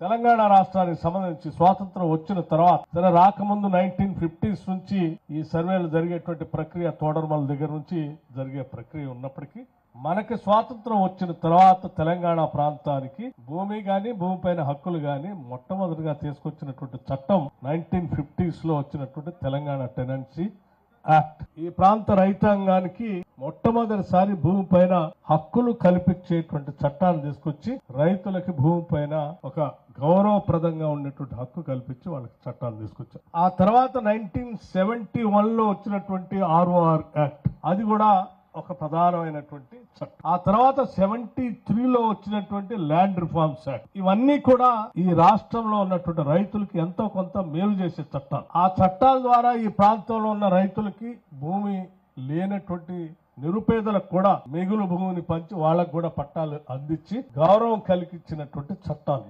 తెలంగాణ రాష్ట్రానికి సంబంధించి స్వాతంత్రం వచ్చిన తర్వాత తన రాకముందు నైన్టీన్ ఫిఫ్టీస్ నుంచి ఈ సర్వేలు జరిగేటువంటి ప్రక్రియ తోడర్మల దగ్గర నుంచి జరిగే ప్రక్రియ ఉన్నప్పటికీ మనకి స్వాతంత్రం వచ్చిన తర్వాత తెలంగాణ ప్రాంతానికి భూమి గాని భూమిపైన హక్కులు గాని మొట్టమొదటిగా తీసుకొచ్చినటువంటి చట్టం నైన్టీన్ ఫిఫ్టీస్లో వచ్చినటువంటి తెలంగాణ టెనెన్సీ. యాక్ట్ ఈ ప్రాంత రైతాంగానికి మొట్టమొదటిసారి భూమి పైన హక్కులు కల్పించేటువంటి చట్టాన్ని తీసుకొచ్చి రైతులకి భూమి పైన ఒక గౌరవప్రదంగా ఉండేటువంటి హక్కు కల్పించి వాళ్ళకి చట్టాలు తీసుకొచ్చారు. ఆ తర్వాత నైన్టీన్ సెవెంటీ వన్లో వచ్చినటువంటి ఆర్ఓఆర్ యాక్ట్ అది కూడా ఒక ప్రధానమైనటువంటి ఆ తర్వాత సెవెంటీ త్రీలో వచ్చినటువంటి ల్యాండ్ రిఫార్మ్స్ యాక్ట్. ఇవన్నీ కూడా ఈ రాష్ట్రంలో ఉన్నటువంటి రైతులకి ఎంతో కొంత మేలు చేసే చట్టాలు. ఆ చట్టాల ద్వారా ఈ ప్రాంతంలో ఉన్న రైతులకి భూమి లేనటువంటి నిరుపేదలకు కూడా మిగులు భూమిని పంచి వాళ్ళకు కూడా పట్టాలు అందించి గౌరవం కలిగించినటువంటి చట్టాలు